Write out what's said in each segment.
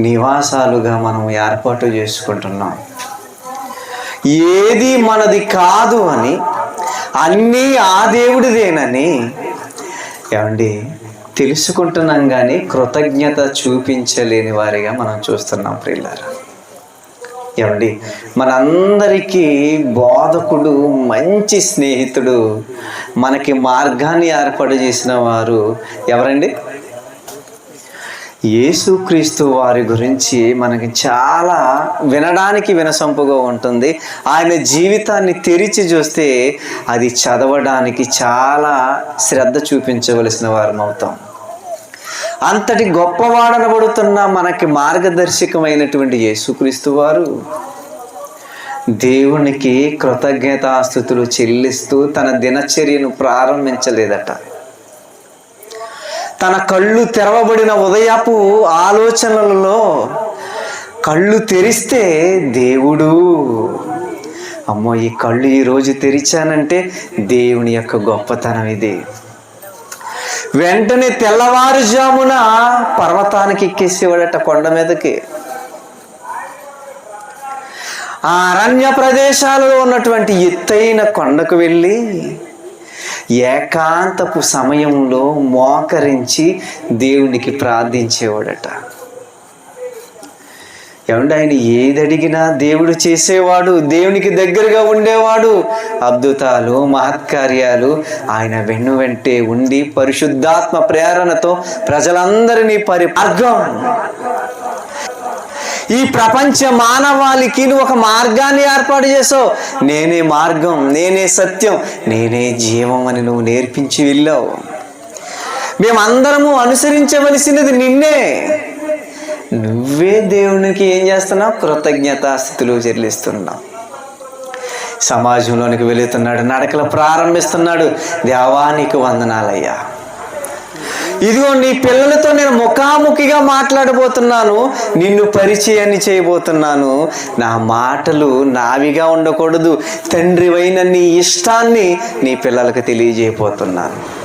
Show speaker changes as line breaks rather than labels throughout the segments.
నివాసాలుగా మనం ఏర్పాటు చేసుకుంటున్నాం. ఏది మనది కాదు అని అన్నీ ఆ దేవుడిదేనని ఏమండి తెలుసుకుంటున్నాం కానీ కృతజ్ఞత చూపించలేని వారిగా మనం చూస్తున్నాం ప్రియులారా. ఏమండి మనందరికీ బోధకుడు మంచి స్నేహితుడు మనకి మార్గాన్ని ఏర్పాటు చేసిన వారు ఎవరండి? యేసుక్రీస్తు వారి గురించి మనకి చాలా వినడానికి వినసొంపుగా ఉంటుంది. ఆయన జీవితాన్ని తెరిచి చూస్తే అది చదవడానికి చాలా శ్రద్ధ చూపించవలసిన వారం అవుతాం. అంతటి గొప్పవాడనబడుతున్న మనకి మార్గదర్శకమైనటువంటి యేసుక్రీస్తు వారు దేవునికి కృతజ్ఞతాస్థుతులు చెల్లిస్తూ తన దినచర్యను ప్రారంభించలేదట. తన కళ్ళు తెరవబడిన ఉదయపు ఆలోచనలలో కళ్ళు తెరిస్తే దేవుడు. అమ్మో ఈ కళ్ళు ఈరోజు తెరిచానంటే దేవుని యొక్క గొప్పతనం ఇది. వెంటనే తెల్లవారుజామున పర్వతానికి ఎక్కేసేవాడట కొండ మీదకి. ఆ అరణ్య ప్రదేశాలలో ఉన్నటువంటి ఎత్తైన కొండకు వెళ్ళి ఏకాంతపు సమయంలో మోకరించి దేవునికి ప్రార్థించేవాడట. ఏమంటే ఆయన ఏది అడిగినా దేవుడు చేసేవాడు దేవునికి దగ్గరగా ఉండేవాడు. అద్భుతాలు మహత్కార్యాలు ఆయన వెన్ను వెంటే ఉండి పరిశుద్ధాత్మ ప్రేరణతో ప్రజలందరినీ పరి మార్గం. ఈ ప్రపంచ మానవాళికి నువ్వు ఒక మార్గాన్ని ఏర్పాటు చేసావు. నేనే మార్గం నేనే సత్యం నేనే జీవం అని నువ్వు నేర్పించి వెళ్ళావు. మేమందరము అనుసరించవలసినది నిన్నే. నువ్వే దేవునికి ఏం చేస్తున్నావు? కృతజ్ఞతాస్థితులు చెల్లిస్తున్నావు. సమాజంలోనికి వెళుతున్నాడు నడకలు ప్రారంభిస్తున్నాడు. దేవానికి వందనాలయ్యా. ఇదిగో నీ పిల్లలతో నేను ముఖాముఖిగా మాట్లాడబోతున్నాను నిన్ను పరిచయాన్ని చేయబోతున్నాను. నా మాటలు నావిగా ఉండకూడదు. తండ్రివైన నీ ఇష్టాన్ని నీ పిల్లలకు తెలియజేయబోతున్నాను.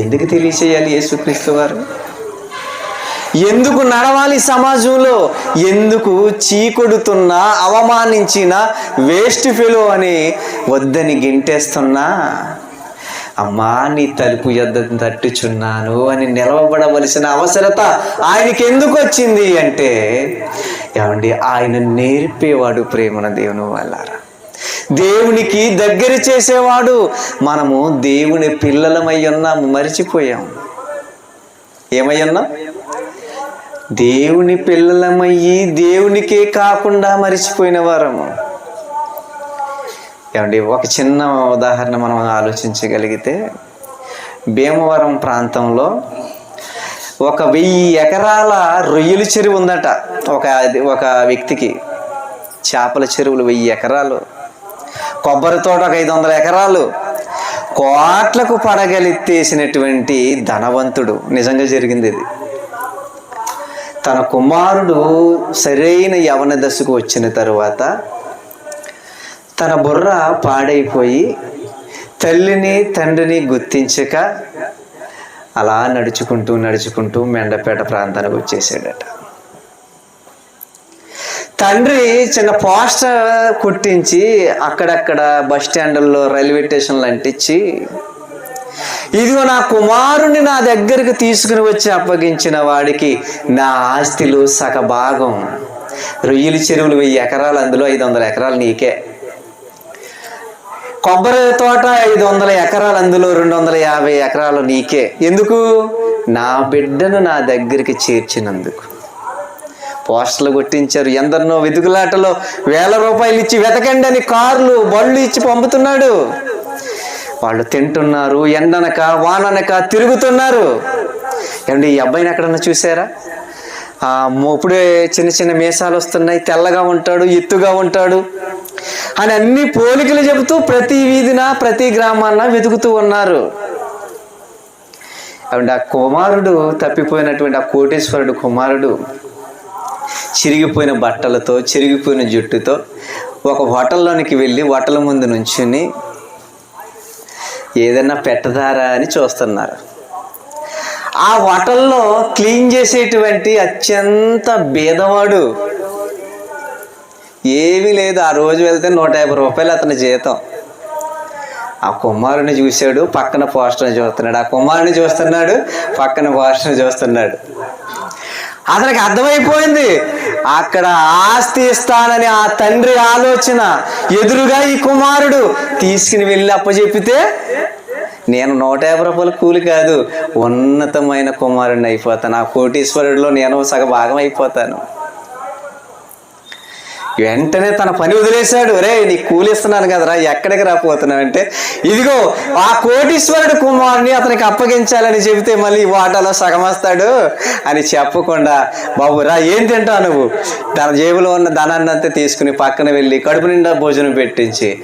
ఎందుకు తెలియచేయాలి యేసుక్రీస్తు వారు? ఎందుకు నడవాలి సమాజంలో? ఎందుకు చీకొడుతున్నా అవమానించిన వేస్ట్ ఫెలో అని వద్దని గింటేస్తున్నా? అమ్మా నీ తలుపు యొద్ద తట్టుచున్నాను అని నిలవబడవలసిన అవసరత ఆయనకి ఎందుకు వచ్చింది అంటే ఏమండి ఆయన నేర్పేవాడు ప్రేమన దేవుని వాళ్ళారా? దేవునికి దగ్గర చేసేవాడు మనము దేవుని పిల్లలమై ఉన్నాము మరిచిపోయాం. ఏమై ఉన్నాం? దేవుని పిల్లలమయ్యి దేవునికే కాకుండా మరిచిపోయిన వారము. ఏమండి ఒక చిన్న ఉదాహరణ మనం ఆలోచించగలిగితే భీమవరం ప్రాంతంలో ఒక వెయ్యి ఎకరాల రొయ్యల చెరువు ఉందట. ఒక ఒక వ్యక్తికి చేపల చెరువులు వెయ్యి ఎకరాలు కొబ్బరి తోట ఒక ఐదు వందల ఎకరాలు కోట్లకు పడగలెత్తేసినటువంటి ధనవంతుడు. నిజంగా జరిగింది ఇది. తన కుమారుడు సరైన యవన దశకు వచ్చిన తరువాత తన బుర్ర పాడైపోయి తల్లిని తండ్రిని గుర్తించక అలా నడుచుకుంటూ నడుచుకుంటూ మెండపేట ప్రాంతానికి వచ్చేసాడట. తండ్రి చిన్న పోస్టర్ కుట్టించి అక్కడక్కడ బస్ స్టాండ్ల్లో రైల్వే స్టేషన్లు అంటించి ఇదిగో నా కుమారుని నా దగ్గరికి తీసుకుని వచ్చి అప్పగించిన వాడికి నా ఆస్తిలో సగ భాగం చెరువులు వెయ్యి ఎకరాలు అందులో ఐదు వందల ఎకరాలు నీకే. కొబ్బరి తోట ఐదు వందల ఎకరాలు అందులో రెండు వందల యాభై ఎకరాలు నీకే. ఎందుకు? నా బిడ్డను నా దగ్గరికి చేర్చినందుకు. పోస్టర్లు కొట్టించారు. ఎందరినో వెతుకులాటలో వేల రూపాయలు ఇచ్చి వెతకండి అని కార్లు బళ్ళు ఇచ్చి పంపుతున్నాడు. వాళ్ళు తింటున్నారు ఎండనక వాననక తిరుగుతున్నారు. ఏమండి ఈ అబ్బాయిని ఎక్కడన్నా చూసారా? ఇప్పుడే చిన్న చిన్న మీసాలు వస్తున్నాయి తెల్లగా ఉంటాడు ఎత్తుగా ఉంటాడు. అని అన్ని పోలికలు చెబుతూ ప్రతి వీధిన ప్రతి గ్రామాన వెతుకుతూ ఉన్నారు. అండ్ ఆ కుమారుడు తప్పిపోయినటువంటి ఆ కోటేశ్వరుడు కుమారుడు చిరిగిపోయిన బట్టలతో చిరిగిపోయిన జుట్టుతో ఒక హోటల్లోనికి వెళ్ళి హోటల్ ముందు నుంచుని ఏదైనా పెట్టదారా అని చూస్తున్నారు. ఆ హోటల్లో క్లీన్ చేసేటువంటి అత్యంత భేదవాడు ఏమీ లేదు. ఆ రోజు వెళ్తే నూట యాభై రూపాయలు అతని జీతం. ఆ కుమారుని చూశాడు పక్కన పోస్టర్ని చూస్తున్నాడు. ఆ కుమారుని చూస్తున్నాడు పక్కన పోస్టర్ని చూస్తున్నాడు. అతనికి అర్థమైపోయింది. అక్కడ ఆస్తి ఇస్తానని ఆ తండ్రి ఆలోచన. ఎదురుగా ఈ కుమారుడు తీసుకుని వెళ్ళి అప్పచెప్పితే నేను నూట యాభై రూపాయల కూలి కాదు ఉన్నతమైన కుమారుడిని అయిపోతాను. ఆ కోటీశ్వరుడిలో నేను సగ భాగం అయిపోతాను. వెంటనే తన పని వదిలేశాడు. రే నీ కూలిస్తున్నాను కదరా ఎక్కడికి రాపోతున్నావు అంటే ఇదిగో ఆ కోటీశ్వరుడు కుమారుని అతనికి అప్పగించాలని చెబితే మళ్ళీ ఈ వాటాలో సగం వస్తాడు అని చెప్పకుండా బాబు రా ఏం తింటావు నువ్వు? తన జేబులో ఉన్న ధనాన్ని అంతా తీసుకుని పక్కన వెళ్ళి కడుపు నిండా భోజనం పెట్టించి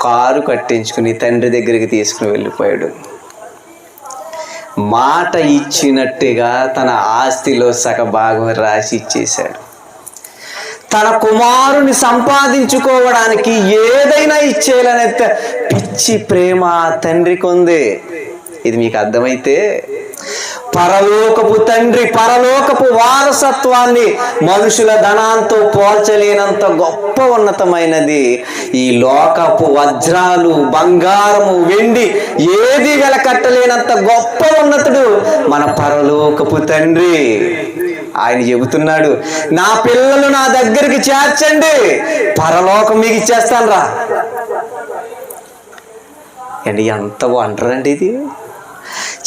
కారు కట్టించుకుని తండ్రి దగ్గరికి తీసుకుని వెళ్ళిపోయాడు. మాట ఇచ్చినట్టుగా తన ఆస్తిలో సగ భాగం రాసి ఇచ్చేశాడు. తన కుమారుని సంపాదించుకోవడానికి ఏదైనా ఇచ్చేయాలనే పిచ్చి ప్రేమ తండ్రి కొంది. ఇది మీకు అర్థమైతే పరలోకపు తండ్రి పరలోకపు వారసత్వాన్ని మనుషుల ధనాంతో పోల్చలేనంత గొప్ప ఉన్నతమైనది. ఈ లోకపు వజ్రాలు బంగారము వెండి ఏది వెలకట్టలేనంత గొప్ప ఉన్నతుడు మన పరలోకపు తండ్రి. ఆయన చెబుతున్నాడు నా పిల్లలు నా దగ్గరికి చేర్చండి పరలోకం మీకు ఇచ్చేస్తాను రా అండి ఎంత వండరండి ఇది?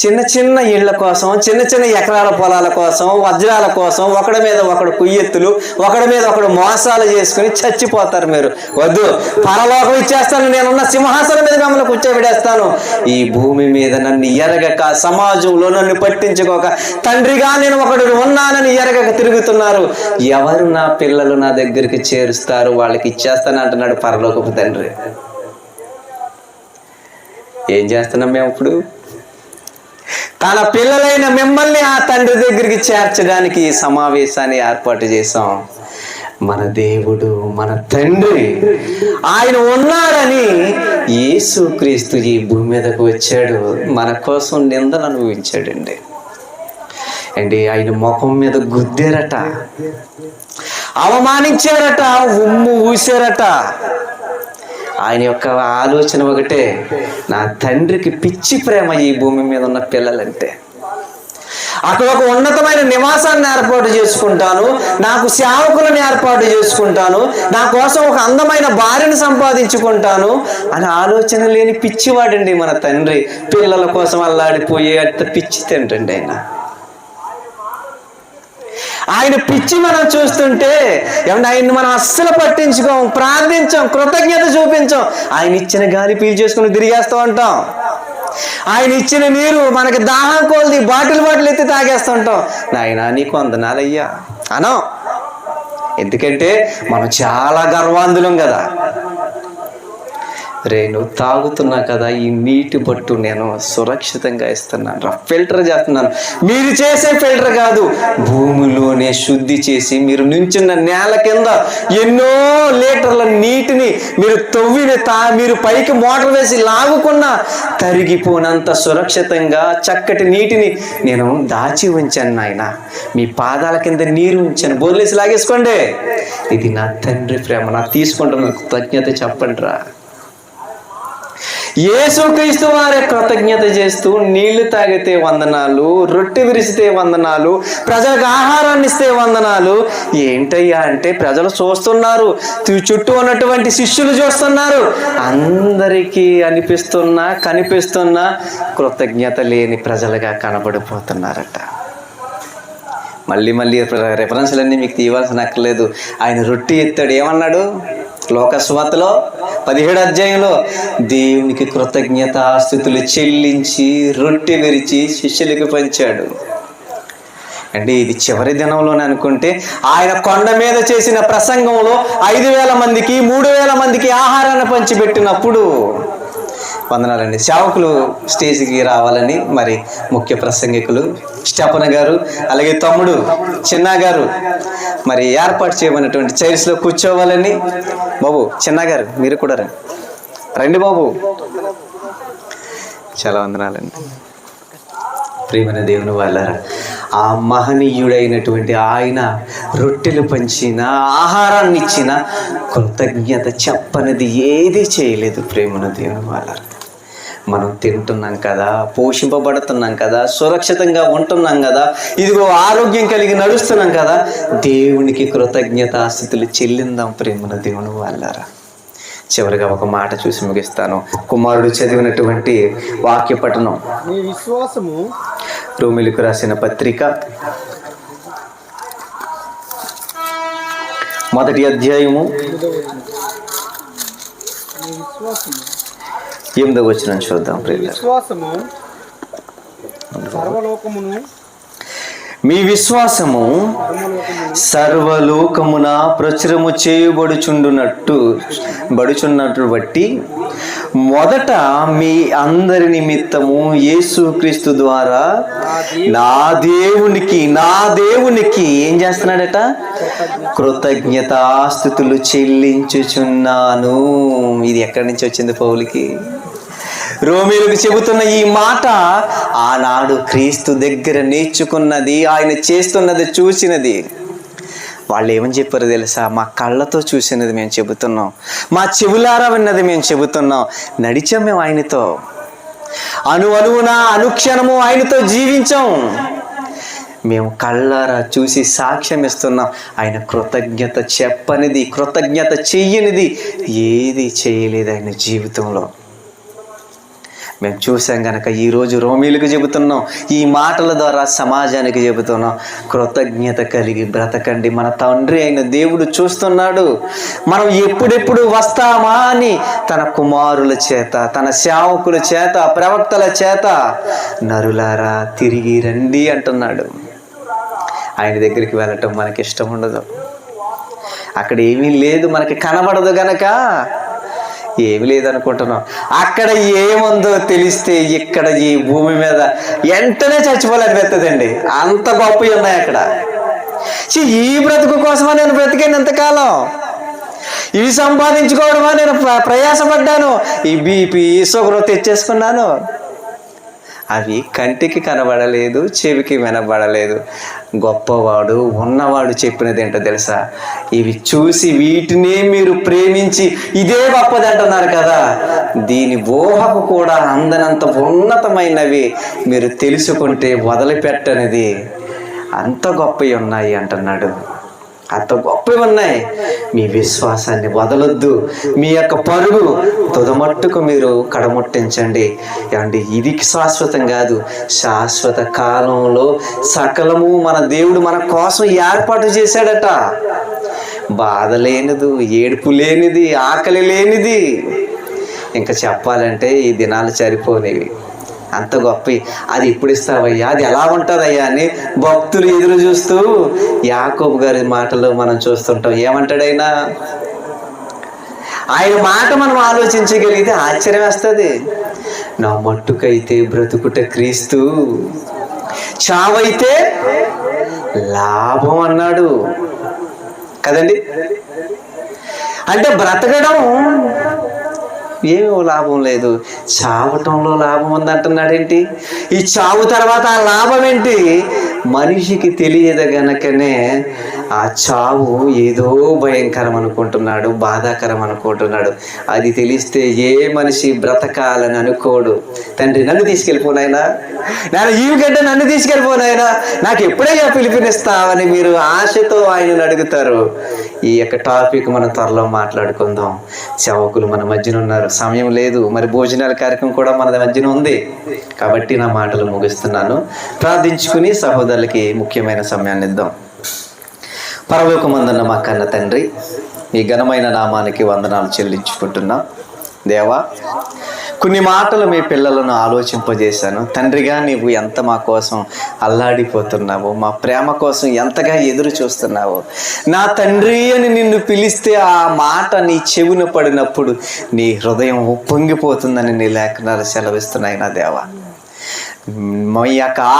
చిన్న చిన్న ఇళ్ళ కోసం చిన్న చిన్న ఎకరాల పొలాల కోసం వజ్రాల కోసం ఒకడి మీద ఒకడు కుయ్యెత్తులు ఒకడి మీద ఒకడు మోసాలు చేసుకుని చచ్చిపోతారు మీరు. వద్దు. పరలోకం ఇచ్చేస్తాను నేనున్న సింహాసనం మీద మిమ్మల్ని కూర్చోబెడేస్తాను ఈ భూమి మీద నన్ను ఎరగక సమాజంలో నన్ను పట్టించుకోక తండ్రిగా నేను ఒకడు ఉన్నానని ఎరగక తిరుగుతున్నారు. ఎవరు నా పిల్లలు నా దగ్గరికి చేరుస్తారు? వాళ్ళకి ఇచ్చేస్తాను అంటున్నాడు పరలోకపు తండ్రి. ఏం చేస్తున్నాం మేము ఇప్పుడు? తన పిల్లలైన మిమ్మల్ని ఆ తండ్రి దగ్గరికి చేర్చడానికి ఈ సమావేశాన్ని ఏర్పాటు చేశాం. మన దేవుడు మన తండ్రి ఆయన ఉన్నాడని యేసుక్రీస్తు ఈ భూమి మీదకు వచ్చాడు. మన కోసం నిందలు అనుభవించాడండి. అండి ఆయన ముఖం మీద గుద్దారట అవమానించారట ఉమ్ము ఊసారట. ఆయన యొక్క ఆలోచన ఒకటే నా తండ్రికి పిచ్చి ప్రేమ ఈ భూమి మీద ఉన్న పిల్లలంటే. అక్కడ ఒక ఉన్నతమైన నివాసాన్ని ఏర్పాటు చేసుకుంటాను నాకు సేవకులను ఏర్పాటు చేసుకుంటాను నా కోసం ఒక అందమైన భార్యను సంపాదించుకుంటాను. అని ఆలోచన లేని పిచ్చివాడండి మన తండ్రి. పిల్లల కోసం అల్లాడిపోయే అంత పిచ్చి తండ్రి ఆయన. ఆయన పిచ్చి మనం చూస్తుంటే ఏమంటే ఆయన్ని మనం అస్సలు పట్టించుకోం ప్రార్థించాం కృతజ్ఞత చూపించాం. ఆయన ఇచ్చిన గాలి పీల్చేసుకుని తిరిగేస్తూ ఉంటాం. ఆయన ఇచ్చిన నీరు మనకి దాహం కోల్ది బాటిల్ బాటిల్ ఎత్తి తాగేస్తూ ఉంటాం. నాయన నీకు వందనాలయ్యా. అనం. ఎందుకంటే మనం చాలా గర్వాంధులం కదా. రే నువ్వు తాగుతున్నా కదా ఈ నీటి బట్టు నేను సురక్షితంగా ఇస్తున్నాను. రా ఫిల్టర్ చేస్తున్నాను. మీరు చేసే ఫిల్టర్ కాదు భూమిలోనే శుద్ధి చేసి మీరు నించున్న నేల కింద ఎన్నో లీటర్ల నీటిని మీరు తవ్విన తా మీరు పైకి మోటార్ వేసి లాగుకున్న తరిగిపోనంత సురక్షితంగా చక్కటి నీటిని నేను దాచి ఉంచాను నాయన. మీ పాదాల కింద నీరు ఉంచాను. బోర్లేసి లాగేసుకోండి. ఇది నా తండ్రి ప్రేమ. నా తీసుకుంటున్న కృతజ్ఞత చెప్పండి రా. యేసుక్రీస్తు వారే కృతజ్ఞత చేస్తూ నీళ్ళు తాగితే వందనాలు రొట్టె విరిసితే వందనాలు ప్రజలకు ఆహారాన్ని ఇస్తే వందనాలు. ఏంటయ్యా అంటే ప్రజలు చూస్తున్నారు చుట్టూ ఉన్నటువంటి శిష్యులు చూస్తున్నారు. అందరికీ అనిపిస్తున్నా కనిపిస్తున్నా కృతజ్ఞత లేని ప్రజలుగా కనబడిపోతున్నారట. మళ్ళీ మళ్ళీ రెఫరెన్స్లన్నీ మీకు తీయవలసిన అక్కర్లేదు. ఆయన రొట్టి ఎత్తాడు. ఏమన్నాడు? లోకస్వాతలో పదిహేడు అధ్యాయంలో దేవునికి కృతజ్ఞత స్థుతులు చెల్లించి రొట్టె విరిచి శిష్యులకు పంచాడు. అంటే ఇది చివరి దినంలోనే అనుకుంటే ఆయన కొండ మీద చేసిన ప్రసంగంలో ఐదు వేల మందికి మూడు వేల మందికి ఆహారాన్ని పంచిపెట్టినప్పుడు వందనాలండి. సేవకులు స్టేజ్కి రావాలని మరి ముఖ్య ప్రసంగికులు స్టెపన గారు అలాగే తమ్ముడు చిన్న గారు మరి ఏర్పాటు చేయమన్నటువంటి చైర్స్లో కూర్చోవాలని బాబు చిన్న గారు మీరు కూడా రండి. రండి బాబు. చాలా వందనాలండి. ప్రేమైన దేవుని వాళ్ళారా ఆ మహనీయుడైనటువంటి ఆయన రొట్టెలు పంచిన ఆహారాన్ని ఇచ్చిన కృతజ్ఞత చెప్పనిది ఏది చేయలేదు ప్రేమన దేవుని వాళ్ళారా మనం తింటున్నాం కదా పోషింపబడుతున్నాం కదా సురక్షితంగా ఉంటున్నాం కదా ఇదిగో ఆరోగ్యం కలిగి నడుస్తున్నాం కదా దేవునికి కృతజ్ఞతాస్థితులు చెల్లిందాం ప్రేమన దేవుని వాళ్ళారా చివరిగా ఒక మాట చూసి ముగిస్తాను. కుమారుడు చదివినటువంటి వాక్య పఠనం.
విశ్వాసము
రోమిలకు రాసిన పత్రిక మొదటి అధ్యాయము
విశ్వాసము
ఎనిమిదవ వచ్చిన చూద్దాం
విశ్వాసము సర్వలోకమును
మీ విశ్వాసము
సర్వలోకమును
సర్వలోకమున ప్రచురము చేయబడుచుండునట్టు బడుచున్నట్టు బట్టి మొదట మీ అందరి నిమిత్తము యేసుక్రీస్తు ద్వారా నా దేవునికి నా దేవునికి ఏం చేస్తున్నాడట? కృతజ్ఞతాస్థుతులు చెల్లించుచున్నాను. ఇది ఎక్కడి నుంచి వచ్చింది పౌలికి? రోమిలకు చెబుతున్న ఈ మాట ఆనాడు క్రీస్తు దగ్గర నేర్చుకున్నది ఆయన చేస్తున్నది చూసినది. వాళ్ళు ఏమని చెప్పారు తెలుసా? మా కళ్ళతో చూసినది మేము చెబుతున్నాం. మా చెవులారా విన్నది మేము చెబుతున్నాం. నడిచాం మేము ఆయనతో. అను అనువున అనుక్షణము ఆయనతో జీవించాం. మేము కళ్ళారా చూసి సాక్ష్యం ఇస్తున్నాం. ఆయన కృతజ్ఞత చెప్పనిది కృతజ్ఞత చెయ్యనిది. ఏది చేయలేదు ఆయన జీవితంలో. మేము చూసాం కనుక ఈరోజు రోమీలకు చెబుతున్నాం ఈ మాటల ద్వారా సమాజానికి చెబుతున్నాం. కృతజ్ఞత కలిగి బ్రతకండి. మన తండ్రి అయిన దేవుడు చూస్తున్నాడు. మనం ఎప్పుడెప్పుడు వస్తామా అని తన కుమారుల చేత తన సేవకుల చేత ప్రవక్తల చేత నరులారా తిరిగి రండి అంటున్నాడు. ఆయన దగ్గరికి వెళ్ళటం మనకి ఇష్టం ఉండదు. అక్కడ ఏమీ లేదు మనకి కనబడదు గనక ఏమి లేదనుకుంటున్నాం. అక్కడ ఏముందో తెలిస్తే ఇక్కడ ఈ భూమి మీద వెంటనే చచ్చిపోలేనిపిస్తుందండి అంత గొప్పవి ఉన్నాయి అక్కడ. ఈ బ్రతుకు కోసమా నేను బ్రతికాను ఇంతకాలం? ఇవి సంపాదించుకోవడమా? నేను ప్ర- ప్రయాసపడ్డాను. ఈ బీపీ షుగర్ తెచ్చేసుకున్నాను. అవి కంటికి కనబడలేదు చెవికి వినబడలేదు. గొప్పవాడు ఉన్నవాడు చెప్పినది ఏంటో తెలుసా? ఇవి చూసి వీటినే మీరు ప్రేమించి ఇదే గొప్పది అంటున్నారు కదా. దీని ఊహకు కూడా అందనంత ఉన్నతమైనవి మీరు తెలుసుకుంటే వదిలిపెట్టనిది. అంత గొప్పవి ఉన్నాయి అంటున్నాడు. అంత గొప్పవి ఉన్నాయి మీ విశ్వాసాన్ని వదలొద్దు. మీ యొక్క పరుగు తుదమట్టుకు మీరు కడముట్టించండి. అండి ఇది శాశ్వతం కాదు. శాశ్వత కాలంలో సకలము మన దేవుడు మన కోసం ఏర్పాటు చేశాడట. బాధ లేనిది ఏడుపు లేనిది ఆకలి లేనిది. ఇంకా చెప్పాలంటే ఈ దినాలు సరిపోనివి. అంత గొప్ప. అది ఇప్పుడు ఇస్తావయ్యా? అది ఎలా ఉంటుందయ్యా అని భక్తులు ఎదురు చూస్తూ యాకోబు గారి మాటలు మనం చూస్తుంటాం. ఏమంటాడైనా? ఆయన మాట మనం ఆలోచించగలిగితే ఆశ్చర్యం వేస్తుంది. నా మట్టుకైతే బ్రతుకుట క్రీస్తు చావైతే లాభం అన్నాడు. కదండి? అంటే బ్రతకడం ఏమీ లాభం లేదు. చావటంలో లాభం ఉందంటున్నాడేంటి? ఈ చావు తర్వాత ఆ లాభం ఏంటి? మనిషికి తెలియదు గనకనే ఆ చావు ఏదో భయంకరం అనుకుంటున్నాడు బాధాకరం అనుకుంటున్నాడు. అది తెలిస్తే ఏ మనిషి బ్రతకాలని అనుకోడు. తండ్రి నన్ను తీసుకెళ్ళిపోనాయనా నేను ఈ గడ్డ నన్ను తీసుకెళ్ళిపోనాయనా నాకు ఎప్పుడైనా పిలిపినిస్తావని మీరు ఆశతో ఆయనను అడుగుతారు. ఈ యొక్క టాపిక్ మనం త్వరలో మాట్లాడుకుందాం. సేవకులు మన మధ్యన ఉన్నారు. సమయం లేదు. మరి భోజనాల కార్యక్రమం కూడా మన మధ్యన ఉంది. కాబట్టి నా మాటలు ముగిస్తున్నాను. ప్రార్థించుకుని సహోదరులకి ముఖ్యమైన సమయాన్ని ఇద్దాం. పరలోకమందన్న మా కన్న తండ్రి ఈ ఘనమైన నామానికి వందనాలు చెల్లించుకుంటున్నాం. దేవా కొన్ని మాటలు మీ పిల్లలను ఆలోచింపజేశాను. తండ్రిగా నీవు ఎంత మా కోసం అల్లాడిపోతున్నావు మా ప్రేమ కోసం ఎంతగా ఎదురు చూస్తున్నావు నా తండ్రి అని నిన్ను పిలిస్తే ఆ మాట నీ చెవిన పడినప్పుడు నీ హృదయం ఉప్పొంగిపోతుందని నీ లేఖనాలు సెలవిస్తున్నాయి నా దేవా. మా యొక్క